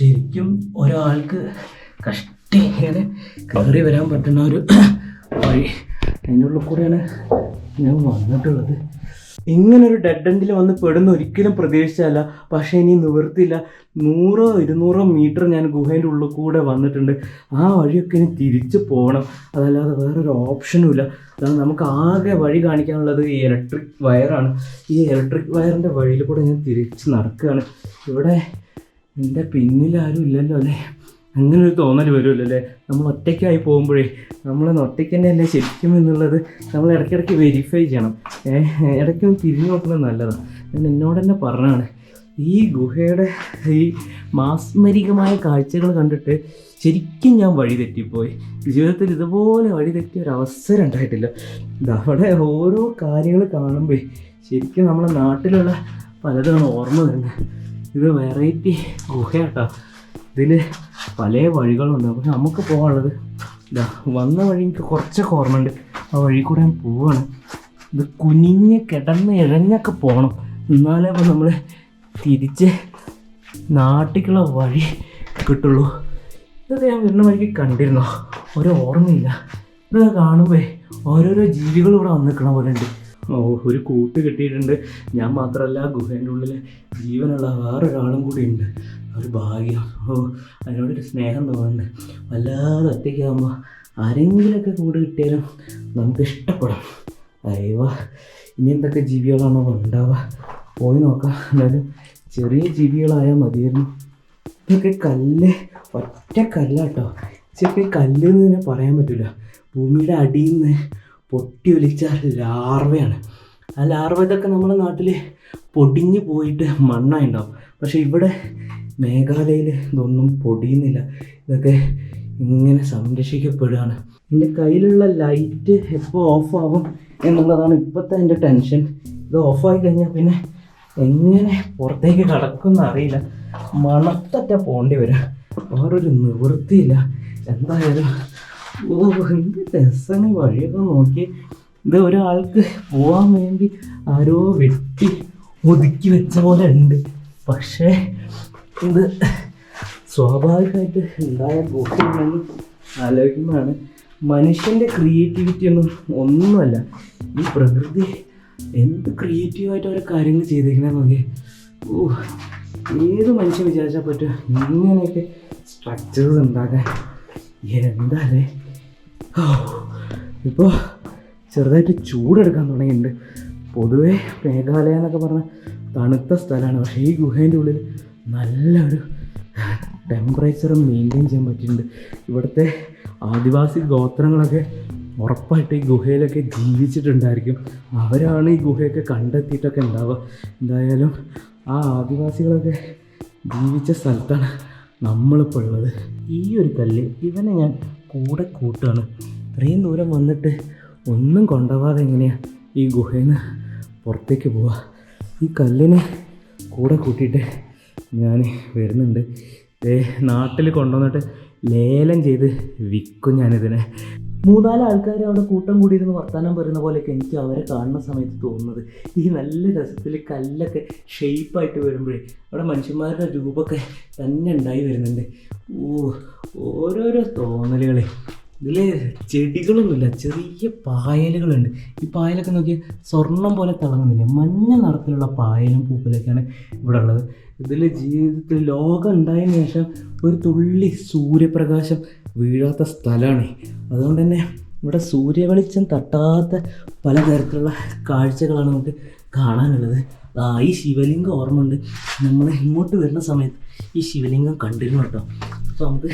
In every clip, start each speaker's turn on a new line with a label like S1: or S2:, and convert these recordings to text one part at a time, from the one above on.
S1: ശരിക്കും ഒരാൾക്ക് കഷ്ടി ഇങ്ങനെ കയറി വരാൻ പറ്റുന്ന ഒരു വഴി. അതിന്റെ ഉള്ളിൽ കൂടെയാണ് ഞാൻ വന്നിട്ടുള്ളത്. ഇങ്ങനെ ഒരു ഡെഡ് എൻഡിൽ വന്ന് പെടുന്ന ഒരിക്കലും പ്രതീക്ഷിച്ചല്ല പക്ഷേ ഇനി നിവർത്തില്ല നൂറോ ഇരുന്നൂറോ മീറ്റർ ഞാൻ ഗുഹേന്റെ ഉള്ളിൽ കൂടെ വന്നിട്ടുണ്ട്. ആ വഴിയൊക്കെ ഇനി തിരിച്ചു പോകണം അതല്ലാതെ വേറൊരു ഓപ്ഷനും ഇല്ല. അതാണ് നമുക്ക് ആകെ വഴി കാണിക്കാനുള്ളത് ഈ ഇലക്ട്രിക് വയറാണ് ഈ ഇലക്ട്രിക് വയറിന്റെ വഴിയിൽ കൂടെ ഞാൻ തിരിച്ച് നടക്കുകയാണ്. ഇവിടെ എന്റെ പിന്നിൽ ആരും ഇല്ലല്ലോ അല്ലേ? അങ്ങനെ ഒരു തോന്നൽ വരുമല്ലോ അല്ലേ? നമ്മൾ ഒറ്റയ്ക്കായി പോകുമ്പോഴേ നമ്മൾ ഒറ്റയ്ക്ക് തന്നെയല്ലേ ശരിക്കും എന്നുള്ളത് നമ്മൾ ഇടയ്ക്കിടയ്ക്ക് വെരിഫൈ ചെയ്യണം. ഏഹ് ഇടയ്ക്കൊന്ന് തിരിഞ്ഞു നോക്കുന്നത് നല്ലതാണ് ഞാൻ എന്നോട് തന്നെ പറഞ്ഞാണ് ഈ ഗുഹയുടെ ഈ മാസ്മരികമായ കാഴ്ചകൾ കണ്ടിട്ട് ശരിക്കും ഞാൻ വഴി തെറ്റിപ്പോയി. ജീവിതത്തിൽ ഇതുപോലെ വഴി തെറ്റിയ ഒരു അവസരം ഉണ്ടായിട്ടില്ല. അവിടെ ഓരോ കാര്യങ്ങൾ കാണുമ്പോൾ ശരിക്കും നമ്മുടെ നാട്ടിലുള്ള പലതാണ് ഓർമ്മ വരുന്നത്. ഇത് വെറൈറ്റി ഗുഹയാട്ടോ. ഇതിൽ പല വഴികളുണ്ട്. പക്ഷെ നമുക്ക് പോകാനുള്ളത് ഇതാ വന്ന വഴി എനിക്ക് കുറച്ചൊക്കെ ഓർമ്മയുണ്ട്. ആ വഴി കൂടെ ഞാൻ പോവാണ്. ഇത് കുനിഞ്ഞ് കിടന്ന് ഇഴഞ്ഞൊക്കെ പോകണം എന്നാലേ അപ്പോൾ നമ്മൾ തിരിച്ച് നാട്ടിലേക്കുള്ള വഴി കിട്ടുള്ളൂ. ഇതൊക്കെ ഞാൻ വരുന്ന വഴിക്ക് കണ്ടിരുന്നോ? ഒരു ഓർമ്മയില്ല. ഇതൊക്കെ കാണുമ്പോൾ ഓരോരോ ജീവികൾ ഇവിടെ വന്നിരിക്കണ പോലെ ഉണ്ട്. ഒരു കൂട്ട് കിട്ടിയിട്ടുണ്ട്. ഞാൻ മാത്രമല്ല ഗുഹേന്റെ ഉള്ളിൽ ജീവനുള്ള വേറൊരാളും കൂടി ഉണ്ട് ഒരു ഭാഗ്യം. ഓ അതിനോടൊരു സ്നേഹം തോന്നുന്നുണ്ട്. വല്ലാതെ ഒറ്റയ്ക്കാകുമ്പോൾ ആരെങ്കിലുമൊക്കെ കൂടെ കിട്ടിയാലും നമുക്ക് ഇഷ്ടപ്പെടാം. അയ്യോ ഇനി എന്തൊക്കെ ജീവികളാണോ ഉണ്ടാവുക? പോയി നോക്കാം. എന്നാലും ചെറിയ ജീവികളായാൽ മതിയായിരുന്നു. ഇതൊക്കെ കല്ല്. ഒറ്റ കല്ലാട്ടോ. ഈ കല്ല് എന്ന് തന്നെ പറയാൻ പറ്റില്ല ഭൂമിയുടെ അടിയിൽ നിന്ന് പൊട്ടി ഒലിച്ച ലാർവയാണ്. ആ ലാർവ ഇതൊക്കെ നമ്മുടെ നാട്ടിൽ പൊടിഞ്ഞു പോയിട്ട് മണ്ണായി ഉണ്ടാവും പക്ഷെ ഇവിടെ മേഘാലയയിൽ ഇതൊന്നും പൊടിയുന്നില്ല. ഇതൊക്കെ ഇങ്ങനെ സംരക്ഷിക്കപ്പെടുകയാണ്. എന്റെ കയ്യിലുള്ള ലൈറ്റ് എപ്പോൾ ഓഫ് ആവും എന്നുള്ളതാണ് ഇപ്പോഴത്തെ എന്റെ ടെൻഷൻ. ഇത് ഓഫായി കഴിഞ്ഞാൽ പിന്നെ എങ്ങനെ പുറത്തേക്ക് കടക്കുമെന്ന് അറിയില്ല. മണത്തറ്റ പോകേണ്ടി വരും. വേറൊരു നിവൃത്തിയില്ല. എന്തായാലും എന്ത് രസങ്ങൾ വഴിയൊക്കെ നോക്കി. ഇത് ഒരാൾക്ക് പോവാൻ വേണ്ടി ആരോ വെട്ടി ഒതുക്കി വെച്ച പോലെ ഉണ്ട്. പക്ഷേ ഇത് സ്വാഭാവികമായിട്ട് ഉണ്ടായ ഗുഹയാണെന്ന് ആലോചിക്കുമ്പോഴാണ്. മനുഷ്യന്റെ ക്രിയേറ്റിവിറ്റി ഒന്നും ഒന്നുമല്ല. ഈ പ്രകൃതി എന്ത് ക്രിയേറ്റീവായിട്ട് ഓരോ കാര്യങ്ങൾ ചെയ്തേക്കണേ നോക്കി. ഓ ഏത് മനുഷ്യൻ വിചാരിച്ചാൽ പറ്റും ഇങ്ങനെയൊക്കെ സ്ട്രക്ചേഴ്സ് ഉണ്ടാക്കാൻ. എന്താ അല്ലേ? ഇപ്പോൾ ചെറുതായിട്ട് ചൂടെടുക്കാൻ തുടങ്ങിയിട്ടുണ്ട്. പൊതുവേ മേഘാലയ എന്നൊക്കെ പറഞ്ഞ തണുത്ത സ്ഥലമാണ്. പക്ഷേ ഈ ഗുഹേന്റെ ഉള്ളിൽ നല്ലൊരു ടെമ്പറേച്ചർ മെയിന്റെയിൻ ചെയ്യാൻ പറ്റിയിട്ടുണ്ട്. ഇവിടുത്തെ ആദിവാസി ഗോത്രങ്ങളൊക്കെ ഉറപ്പായിട്ട് ഈ ഗുഹയിലൊക്കെ ജീവിച്ചിട്ടുണ്ടായിരിക്കും. അവരാണ് ഈ ഗുഹയൊക്കെ കണ്ടെത്തിയിട്ടൊക്കെ ഉണ്ടാവുക. എന്തായാലും ആ ആദിവാസികളൊക്കെ ജീവിച്ച സ്ഥലത്താണ് നമ്മളിപ്പോൾ ഉള്ളത്. ഈ ഒരു കല്ല് ഇവനെ ഞാൻ കൂടെ കൂട്ടുകയാണ് ഇത്രയും ദൂരം വന്നിട്ട് ഒന്നും കൊണ്ടുപോകാതെ എങ്ങനെയാണ് ഈ ഗുഹയിൽ നിന്ന് പുറത്തേക്ക് പോവുക ഈ കല്ലിനെ കൂടെ കൂട്ടിയിട്ട് ഞാൻ വരുന്നുണ്ട്. നാട്ടിൽ കൊണ്ടുവന്നിട്ട് ലേലം ചെയ്ത് വിൽക്കും ഞാനിതിനെ. മൂന്നാൽ ആൾക്കാർ അവിടെ കൂട്ടം കൂടിയിരുന്ന് വർത്തമാനം പറയുന്ന പോലെയൊക്കെ എനിക്ക് അവരെ കാണുന്ന സമയത്ത് തോന്നുന്നത്. ഈ നല്ല രസത്തിൽ കല്ലൊക്കെ ഷെയ്പ്പായിട്ട് വരുമ്പോഴേ അവിടെ മനുഷ്യന്മാരുടെ രൂപമൊക്കെ തന്നെ ഉണ്ടായി വരുന്നുണ്ട്. ഓ ഓരോരോ തോന്നലുകളെ. ഇതിൽ ചെടികളൊന്നുമില്ല ചെറിയ പായലുകളുണ്ട്. ഈ പായലൊക്കെ നോക്കിയാൽ സ്വർണം പോലെ തിളങ്ങുന്നില്ല? മഞ്ഞ നിറത്തിലുള്ള പായലും പൂക്കലൊക്കെയാണ് ഇവിടെ ഉള്ളത് ഇതിൽ ജീവിതത്തിൽ ലോകം ഉണ്ടായതിനു ശേഷം ഒരു തുള്ളി സൂര്യപ്രകാശം വീഴാത്ത സ്ഥലമാണ്. അതുകൊണ്ട് തന്നെ ഇവിടെ സൂര്യവെളിച്ചം തട്ടാത്ത പലതരത്തിലുള്ള കാഴ്ചകളാണ് നമുക്ക് കാണാനുള്ളത്. ആ ഈ ശിവലിംഗം ഓർമ്മ ഉണ്ട് നമ്മൾ ഇങ്ങോട്ട് വരുന്ന സമയത്ത് ഈ ശിവലിംഗം കണ്ടിരുന്നു കേട്ടോ. അപ്പോൾ നമുക്ക്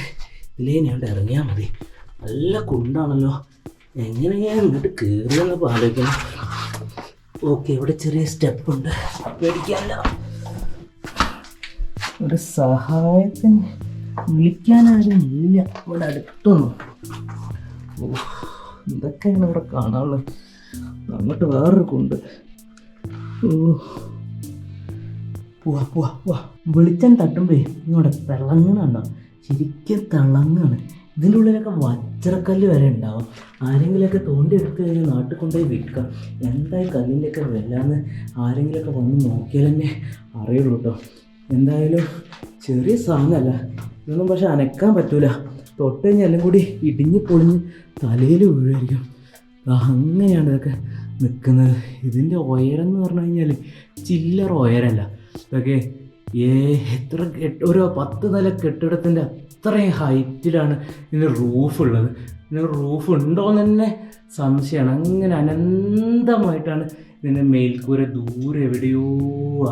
S1: ഇതിലേ ഞാൻ ഇറങ്ങിയാൽ മതി. നല്ല കുണ്ടാണല്ലോ. എങ്ങനെയാ ഇങ്ങോട്ട് കയറിയെന്നപ്പോൾ ആലോചിക്കണം. ഓക്കെ ഇവിടെ ചെറിയ സ്റ്റെപ്പ് ഉണ്ട്. പേടിക്കാനല്ല. ഒരു സഹായത്തിന് വിളിക്കാനാരും ഇല്ല ഇവിടെ അടുത്തൊന്നും. ഓ എന്തൊക്കെയാണ് ഇവിടെ കാണാനുള്ളത്. അങ്ങോട്ട് വേറൊരു കുണ്ട്. ഓ. പോവാ പോവാ പോവാ. വെളിച്ചം തട്ടുമ്പോഴേ ഇവിടെ തിളങ്ങണുണ്ടോ ശരിക്കും തിളങ്ങാണ്. ഇതിന്റെ ഉള്ളിലൊക്കെ വജ്രക്കല്ല് വരെ ഉണ്ടാവും. ആരെങ്കിലുമൊക്കെ തോണ്ടി എടുത്ത് കഴിഞ്ഞാൽ നാട്ടിൽ കൊണ്ടുപോയി വിൽക്കാം. എന്തായി കല്ലിന്റെയൊക്കെ വിലാന്ന് ആരെങ്കിലുമൊക്കെ വന്ന് നോക്കിയാൽ തന്നെ അറിയുള്ളൂ കേട്ടോ എന്തായാലും ചെറിയ സാധനമല്ല. ഇതൊന്നും പക്ഷെ അനക്കാൻ പറ്റൂല. തൊട്ട് കഴിഞ്ഞാൽ എല്ലാം കൂടി ഇടിഞ്ഞ് പൊളിഞ്ഞ് തലയിൽ വീഴായിരിക്കും. അങ്ങനെയാണ് ഇതൊക്കെ നിൽക്കുന്നത്. ഇതിന്റെ ഉയരം എന്ന് പറഞ്ഞു കഴിഞ്ഞാൽ ചില്ലറ ഉയരമല്ല. ഇതൊക്കെ എത്ര ഒരു പത്ത് നില കെട്ടിടത്തിന്റെ അത്രയും ഹൈറ്റിലാണ് ഇതിന് റൂഫ് ഉള്ളത് ഇതിന് റൂഫ് ഉണ്ടോ എന്ന് തന്നെ സംശയമാണ്. അങ്ങനെ അനന്തമായിട്ടാണ് ഇതിന്റെ മേൽക്കൂര ദൂരെ എവിടെയോ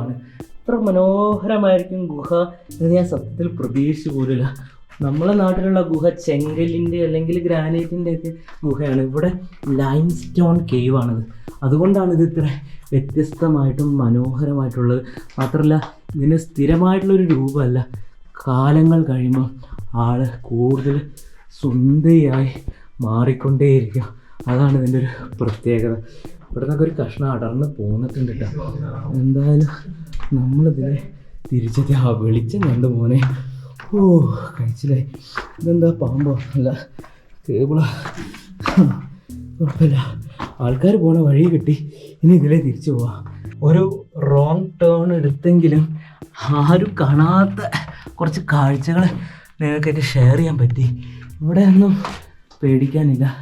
S1: ആണ്. അത്ര മനോഹരമായിരിക്കും ഗുഹ എന്ന് ഞാൻ സത്യത്തിൽ പ്രതീക്ഷിച്ചു പോലില്ല നമ്മളെ നാട്ടിലുള്ള ഗുഹ ചെങ്കലിന്റെ അല്ലെങ്കിൽ ഗ്രാനൈറ്റിന്റെ ഒക്കെ ഗുഹയാണ്. ഇവിടെ ലൈം സ്റ്റോൺ കേവ് ആണിത് അതുകൊണ്ടാണ് ഇത് ഇത്ര വ്യത്യസ്തമായിട്ടും മനോഹരമായിട്ടുള്ളത്. മാത്രമല്ല ഇതിന് സ്ഥിരമായിട്ടുള്ളൊരു രൂപമല്ല. കാലങ്ങൾ കഴിയുമ്പോൾ ആൾ കൂടുതൽ സുന്ദരിയായി മാറിക്കൊണ്ടേയിരിക്കും. അതാണ് ഇതിന്റെ ഒരു പ്രത്യേകത. ഇവിടെ ഒരു കഷ്ണം അടർന്ന് പോന്നിട്ടുണ്ട് കേട്ടോ എന്തായാലും നമ്മളിതിനെ തിരിച്ചെത്തി ആ വെളിച്ചം കണ്ടു മോനെ. ഓ കഴിച്ചില്ലേ? ഇതെന്താ പാമ്പോ? അല്ല കേബിളാ കുഴപ്പമില്ല. ആൾക്കാർ പോണ വഴി കിട്ടി. ഇനി ഇതിലേ തിരിച്ചു പോവാം. ഒരു റോങ് ടേൺ എടുത്തെങ്കിലും ആരും കാണാത്ത കുറച്ച് കാഴ്ചകൾ നിങ്ങൾക്കായിട്ട് ഷെയർ ചെയ്യാൻ പറ്റി. ഇവിടെ ഒന്നും പേടിക്കാനില്ല.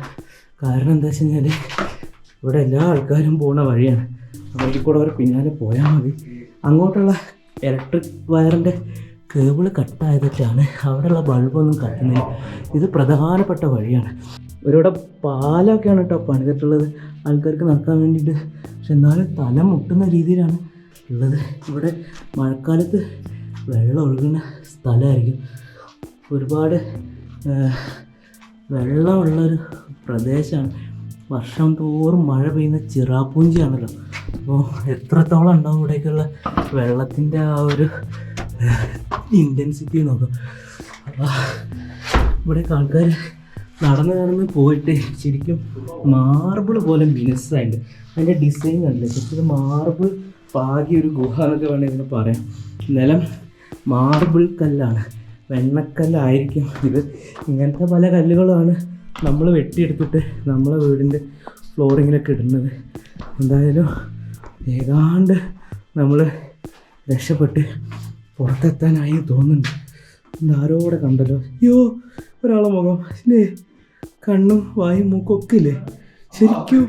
S1: കാരണം എന്താ വെച്ച് കഴിഞ്ഞാൽ ഇവിടെ എല്ലാ ആൾക്കാരും പോകുന്ന വഴിയാണ്. അവർക്ക് കൂടെ അവർ പിന്നാലെ പോയാൽ മതി. അങ്ങോട്ടുള്ള ഇലക്ട്രിക് വയറിന്റെ കേബിൾ കട്ടായതൊക്കെയാണ് അവിടെയുള്ള ബൾബൊന്നും കത്തുന്നില്ല. ഇത് പ്രധാനപ്പെട്ട വഴിയാണ്. ഇവരിവിടെ പാലമൊക്കെയാണ് കേട്ടോ പണിതിട്ടുള്ളത്. ആൾക്കാർക്ക് നടക്കാൻ വേണ്ടിയിട്ട്. പക്ഷെ എന്നാലും തല മുട്ടുന്ന രീതിയിലാണ് ഉള്ളത്. ഇവിടെ മഴക്കാലത്ത് വെള്ളം ഒഴുകുന്ന സ്ഥലമായിരിക്കും. ഒരുപാട് വെള്ളമുള്ളൊരു പ്രദേശമാണ്. വർഷം തോറും മഴ പെയ്യുന്ന ചിറാപ്പൂഞ്ചിയാണല്ലോ അപ്പോൾ എത്രത്തോളം ഉണ്ടാവും ഇവിടേക്കുള്ള വെള്ളത്തിന്റെ ആ ഒരു ഇന്റൻസിറ്റി നോക്കാം. അപ്പോൾ ഇവിടേക്ക് ആൾക്കാർ നടന്ന് നടന്ന് പോയിട്ട് ശരിക്കും മാർബിൾ പോലെ മിനുസായിട്ട് അതിന്റെ ഡിസൈൻ അല്ല ശരിക്കും മാർബിൾ പാകിയ ഒരു ഗുഹ എന്നൊക്കെ വേണമെങ്കിൽ പറയാം. നിലം മാർബിൾ കല്ലാണ്. വെണ്ണക്കല്ലായിരിക്കും ഇത്. ഇങ്ങനത്തെ പല കല്ലുകളാണ് നമ്മൾ വെട്ടിയെടുത്തിട്ട് നമ്മളെ വീടിന്റെ ഫ്ലോറിങ്ങിലൊക്കെ ഇടുന്നത്. എന്തായാലും ഏതാണ്ട് നമ്മൾ രക്ഷപ്പെട്ട് പുറത്തെത്താനായി തോന്നുന്നുണ്ട്. ആരോടെ കണ്ടല്ലോ? അയ്യോ ഒരാളെ മുഖം. ഇല്ലേ? കണ്ണും വായും മൂക്കൊക്കില്ലേ? ശരിക്കും.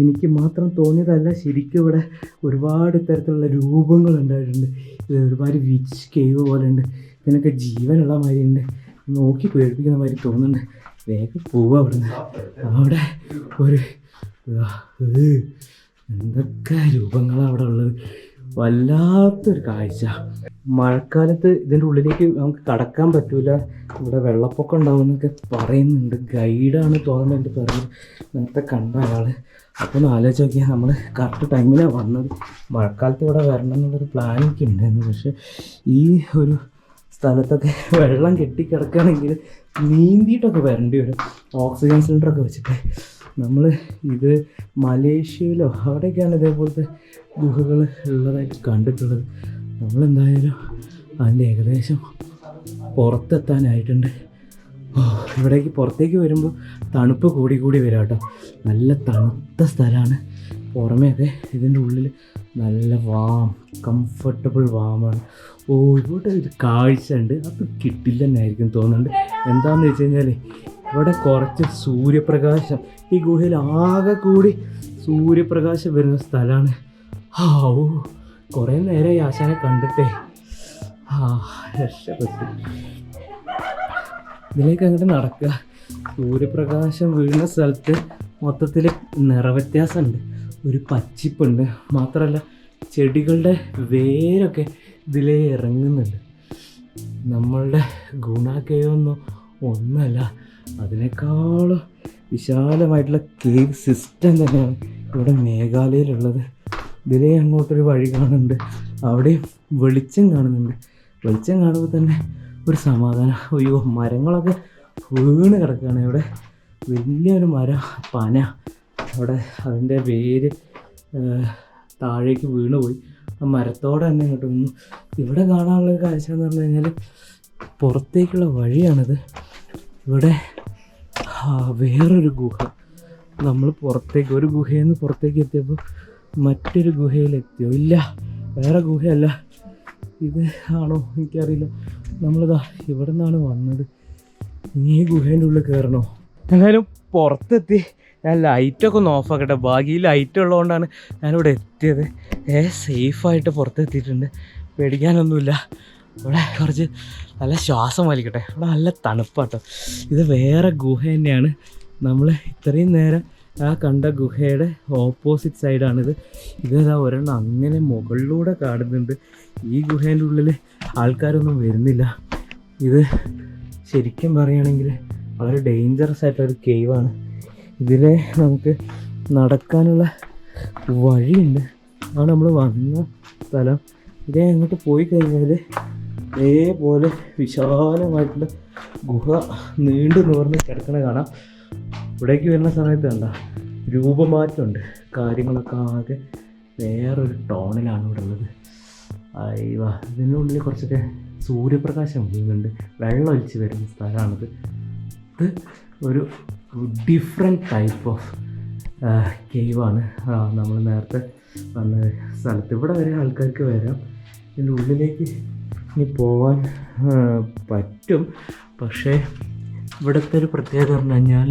S1: എനിക്ക് മാത്രം തോന്നിയതല്ല ശരിക്കും ഇവിടെ ഒരുപാട് തരത്തിലുള്ള രൂപങ്ങൾ ഉണ്ടായിട്ടുണ്ട് ഇത് ഒരുപാട് വിച്ച് കേവ് പോലെ ഉണ്ട് ഇതിനൊക്കെ ജീവനുള്ള മാതിരി ഉണ്ട് നോക്കി പേടിപ്പിക്കുന്ന മാതിരി തോന്നുന്നുണ്ട്. വേഗം പോവുക അവിടുന്ന്. അവിടെ ഒരു എന്തൊക്കെ രൂപങ്ങളാണ് അവിടെ ഉള്ളത്? വല്ലാത്തൊരു കാഴ്ച. മഴക്കാലത്ത് ഇതിന്റെ ഉള്ളിലേക്ക് നമുക്ക് കടക്കാൻ പറ്റൂല. ഇവിടെ വെള്ളപ്പൊക്കം ഉണ്ടാവുമെന്നൊക്കെ പറയുന്നുണ്ട്. ഗൈഡാണ് തോന്നുന്നുണ്ട് പറഞ്ഞത് നേരത്തെ കണ്ട അയാൾ അപ്പോൾ ഒന്ന് ആലോചിച്ച് നോക്കിയാൽ നമ്മൾ കറക്റ്റ് ടൈമിലാണ് വന്നത്. മഴക്കാലത്ത് ഇവിടെ വരണം എന്നുള്ളൊരു പ്ലാനൊക്കെ ഉണ്ടായിരുന്നു. പക്ഷേ ഈ ഒരു സ്ഥലത്തൊക്കെ വെള്ളം കെട്ടിക്കിടക്കുകയാണെങ്കിൽ നീന്തിയിട്ടൊക്കെ വരേണ്ടി വരും. ഓക്സിജൻ സിലിണ്ടറൊക്കെ വെച്ചിട്ട്. നമ്മൾ ഇത് മലേഷ്യയിലോ അവിടെയൊക്കെയാണ് ഇതേപോലത്തെ ഗുഹകൾ ഉള്ളതായിട്ട് കണ്ടിട്ടുള്ളത്. നമ്മളെന്തായാലും അതിന്റെ ഏകദേശം പുറത്തെത്താനായിട്ടുണ്ട്. ഇവിടേക്ക് പുറത്തേക്ക് വരുമ്പോൾ തണുപ്പ് കൂടി കൂടി വരാം കേട്ടോ. നല്ല തണുത്ത സ്ഥലമാണ്. പുറമേയൊക്കെ ഇതിന്റെ ഉള്ളിൽ നല്ല വാം കംഫർട്ടബിൾ വാമാണ് ഓ ഇവിടെ ഒരു കാഴ്ച ഉണ്ട്. അത് കിട്ടില്ല എന്നായിരിക്കും തോന്നുന്നുണ്ട്. എന്താണെന്ന് വെച്ച് കഴിഞ്ഞാൽ ഇവിടെ കുറച്ച് സൂര്യപ്രകാശം. ഈ ഗുഹയിൽ ആകെ കൂടി സൂര്യപ്രകാശം വരുന്ന സ്ഥലമാണ്. ഓ. കുറേ നേരം ഈ ആശാനെ കണ്ടിട്ടേ രക്ഷപ്പെട്ടു. ഇതിലേക്ക് അങ്ങോട്ട് നടക്കുക. സൂര്യപ്രകാശം വീഴുന്ന സ്ഥലത്ത് മൊത്തത്തിൽ നിറവ്യത്യാസമുണ്ട്. ഒരു പച്ചിപ്പുണ്ട്. മാത്രമല്ല ചെടികളുടെ വേരൊക്കെ ഇതിലേ ഇറങ്ങുന്നുണ്ട്. നമ്മളുടെ ഗുണാക്കേയൊന്നും ഒന്നല്ല. അതിനേക്കാളും വിശാലമായിട്ടുള്ള കേവ് സിസ്റ്റം തന്നെയാണ് ഇവിടെ മേഘാലയയിലുള്ളത്. ഇതിലേ അങ്ങോട്ടൊരു വഴി കാണുന്നുണ്ട്. അവിടെയും വെളിച്ചം കാണുന്നുണ്ട്. വെളിച്ചം കാണുമ്പോൾ തന്നെ ഒരു സമാധാനം. അയ്യോ മരങ്ങളൊക്കെ വീണ് കിടക്കുകയാണ് ഇവിടെ. വലിയൊരു മരം പന. അവിടെ അതിന്റെ വേര് താഴേക്ക് വീണുപോയി. ആ മരത്തോടെ തന്നെ ഇങ്ങോട്ട് വന്നു. ഇവിടെ കാണാനുള്ള കാഴ്ച എന്ന് പറഞ്ഞു കഴിഞ്ഞാൽ പുറത്തേക്കുള്ള വഴിയാണിത്. ഇവിടെ വേറൊരു ഗുഹ. നമ്മൾ പുറത്തേക്ക് ഒരു ഗുഹയിൽ നിന്ന് പുറത്തേക്ക് എത്തിയപ്പോൾ മറ്റൊരു ഗുഹയിലെത്തിയോ? ഇല്ല വേറെ ഗുഹയല്ല. ഇത് ആണോ? എനിക്കറിയില്ല. നമ്മളിതാ ഇവിടെ നിന്നാണ് വന്നത്. ഇനി ഈ ഗുഹേന്റെ ഉള്ളിൽ കയറണോ? എന്തായാലും പുറത്തെത്തി. ഞാൻ ലൈറ്റൊക്കെ ഒന്ന് ഓഫാക്കട്ടെ ബാക്കി ലൈറ്റ് ഉള്ളതുകൊണ്ടാണ് ഞാനിവിടെ എത്തിയത്. ഏ സേഫായിട്ട് പുറത്തെത്തിയിട്ടുണ്ട്. പേടിക്കാനൊന്നുമില്ല. ഇവിടെ കുറച്ച് നല്ല ശ്വാസം വലിക്കട്ടെ. ഇവിടെ നല്ല തണുപ്പാട്ടോ. ഇത് വേറെ ഗുഹ തന്നെയാണ്. നമ്മൾ ഇത്രയും നേരം ആ കണ്ട ഗുഹയുടെ ഓപ്പോസിറ്റ് സൈഡാണിത് ഇതേതാ ഒരെണ്ണം അങ്ങനെ മുകളിലൂടെ കാണുന്നുണ്ട് ഈ ഗുഹേന്റെ ഉള്ളിൽ ആൾക്കാരൊന്നും വരുന്നില്ല. ഇത് ശരിക്കും പറയുകയാണെങ്കിൽ വളരെ ഡേഞ്ചറസ് ആയിട്ടൊരു കേവാണ് ഇതിൽ നമുക്ക് നടക്കാനുള്ള വഴിയുണ്ട്. ആണ് നമ്മൾ വന്ന സ്ഥലം. ഇതേ അങ്ങോട്ട് പോയി കഴിഞ്ഞാൽ ഇതേപോലെ വിശാലമായിട്ടുള്ള ഗുഹ നീണ്ടു നിവർന്ന് കിടക്കണ കാണാം. ഇവിടേക്ക് വരുന്ന സമയത്ത് കണ്ട? രൂപമാറ്റമുണ്ട്. കാര്യങ്ങളൊക്കെ ആകെ വേറൊരു ടോണിലാണ് ഇവിടെ ഉള്ളത്. അയ്യ ഇതിനുള്ളിൽ കുറച്ചൊക്കെ സൂര്യപ്രകാശം വീഴുന്നുണ്ട്. വെള്ളം ഒലിച്ച് വരുന്ന സ്ഥലമാണിത്. ഇത് ഒരു ഡിഫറെന്റ് ടൈപ്പ് ഓഫ് കേവാണ് നമ്മൾ നേരത്തെ വന്ന സ്ഥലത്ത്. ഇവിടെ വരെ ആൾക്കാർക്ക് വരാം. ഇതിന്റെ ഉള്ളിലേക്ക് ഇനി പോകാൻ പറ്റും. പക്ഷേ ഇവിടുത്തെ ഒരു പ്രത്യേകത പറഞ്ഞു കഴിഞ്ഞാൽ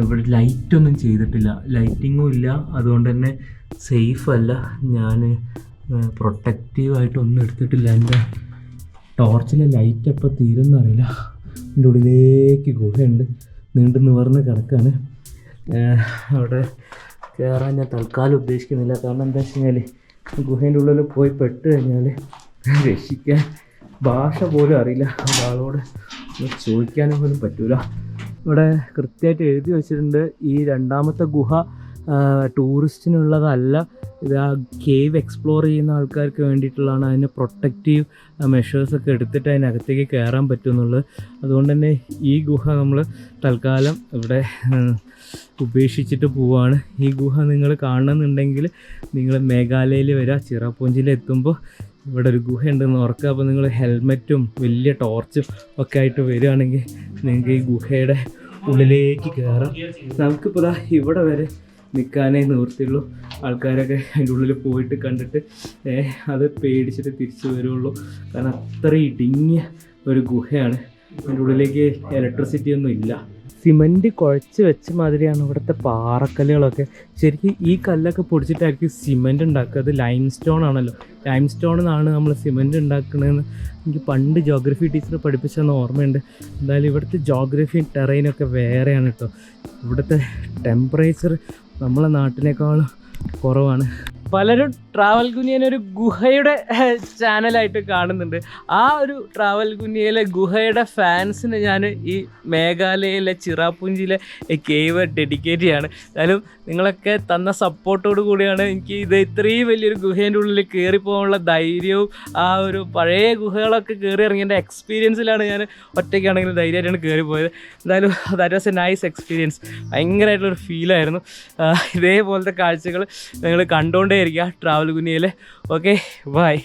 S1: ഇവിടെ ലൈറ്റൊന്നും ചെയ്തിട്ടില്ല. ലൈറ്റിങ്ങും ഇല്ല. അതുകൊണ്ട് തന്നെ സേഫ് അല്ല. ഞാൻ പ്രൊട്ടക്റ്റീവായിട്ടൊന്നും എടുത്തിട്ടില്ല. എന്റെ ടോർച്ചിലെ ലൈറ്റ് എപ്പോൾ തീരുന്നറിയില്ല എന്റെ ഉള്ളിലേക്ക് ഗുഹയുണ്ട്. നീണ്ടു നിവർന്ന് കിടക്കാണ്. അവിടെ കയറാൻ ഞാൻ തൽക്കാലം ഉദ്ദേശിക്കുന്നില്ല. കാരണം എന്താ വെച്ച് കഴിഞ്ഞാൽ ഗുഹേന്റെ ഉള്ളിൽ പോയി പെട്ട് കഴിഞ്ഞാൽ രക്ഷിക്കാൻ ഭാഷ പോലും അറിയില്ല ഒരാളോട്. ചോദിക്കാനും പോലും പറ്റൂല. ഇവിടെ കൃത്യമായിട്ട് എഴുതി വെച്ചിട്ടുണ്ട് ഈ രണ്ടാമത്തെ ഗുഹ ടൂറിസ്റ്റിനുള്ളതല്ല. ഇത് ആ കേവ് എക്സ്പ്ലോർ ചെയ്യുന്ന ആൾക്കാർക്ക് വേണ്ടിയിട്ടുള്ളതാണ്. അതിന് പ്രൊട്ടക്റ്റീവ് മെഷേഴ്സൊക്കെ എടുത്തിട്ട് അതിനകത്തേക്ക് കയറാൻ പറ്റുന്നുള്ളത്. അതുകൊണ്ട് തന്നെ ഈ ഗുഹ നമ്മൾ തൽക്കാലം ഇവിടെ ഉപേക്ഷിച്ചിട്ട് പോവാണ്. ഈ ഗുഹ നിങ്ങൾ കാണണമെന്നുണ്ടെങ്കിൽ നിങ്ങൾ മേഘാലയയിൽ വരിക ചിറാപ്പൂഞ്ചിയിൽ എത്തുമ്പോൾ ഇവിടെ ഒരു ഗുഹ ഉണ്ടെന്ന് ഓർക്കുക അപ്പോൾ നിങ്ങൾ ഹെൽമെറ്റും വലിയ ടോർച്ചും ഒക്കെ ആയിട്ട് വരികയാണെങ്കിൽ നിങ്ങൾക്ക് ഈ ഗുഹയുടെ ഉള്ളിലേക്ക് കയറാം. നമുക്കിപ്പോൾ ഇവിടെ വരെ നിൽക്കാനേ നിവൃത്തിയുള്ളൂ. ആൾക്കാരൊക്കെ അതിന്റെ ഉള്ളിൽ പോയിട്ട് കണ്ടിട്ട് അത് പേടിച്ചിട്ട് തിരിച്ചു വരുള്ളൂ. കാരണം അത്ര ഇടുങ്ങിയ ഒരു ഗുഹയാണ്. അതിന്റെ ഉള്ളിലേക്ക് ഇലക്ട്രിസിറ്റി ഒന്നും ഇല്ല. സിമന്റ് കുഴച്ച് വെച്ച മാതിരിയാണ് ഇവിടുത്തെ പാറക്കല്ലുകളൊക്കെ. ശരിക്കും ഈ കല്ലൊക്കെ പൊടിച്ചിട്ടായിരിക്കും സിമന്റ് ഉണ്ടാക്കുക. അത് ലൈം സ്റ്റോൺ ആണല്ലോ. ലൈം സ്റ്റോൺ എന്നാണ് നമ്മൾ സിമന്റ് ഉണ്ടാക്കണതെന്ന് എനിക്ക് പണ്ട് ജോഗ്രഫി ടീച്ചർ പഠിപ്പിച്ചെന്ന് ഓർമ്മയുണ്ട്. എന്തായാലും ഇവിടുത്തെ ജോഗ്രഫി ടെറൈനൊക്കെ വേറെയാണ് കേട്ടോ. ഇവിടുത്തെ ടെമ്പറേച്ചർ നമ്മളെ നാട്ടിനേക്കാളും കുറവാണ്. പലരും ട്രാവൽ കുനിയൻ ഒരു ഗുഹയുടെ ചാനലായിട്ട് കാണുന്നുണ്ട്. ആ ഒരു ട്രാവൽ കുഞ്ഞിയിലെ ഗുഹയുടെ ഫാൻസിന് ഞാൻ ഈ മേഘാലയയിലെ ചിറാപ്പുഞ്ചിയിലെ കേവ് ഡെഡിക്കേറ്റ് ചെയ്യാണ്. എന്തായാലും നിങ്ങളൊക്കെ തന്ന സപ്പോർട്ടോട് കൂടിയാണ് എനിക്ക് ഇത് ഇത്രയും വലിയൊരു ഗുഹേന്റെ ഉള്ളിൽ കയറി പോകാനുള്ള ധൈര്യവും ആ ഒരു പഴയ ഗുഹകളൊക്കെ കയറി ഇറങ്ങിയതിന്റെ എക്സ്പീരിയൻസിലാണ് ഞാൻ ഒറ്റയ്ക്കാണെങ്കിലും ധൈര്യമായിട്ടാണ് കയറി പോയത്. എന്തായാലും that was a nice experience ഭയങ്കരമായിട്ടുള്ളൊരു ഫീലായിരുന്നു ഇതേപോലത്തെ കാഴ്ചകൾ നിങ്ങൾ കണ്ടുകൊണ്ടേ ഇരിക്കുക ട്രാവൽ పావులుగునేలే ఓకే బాయ్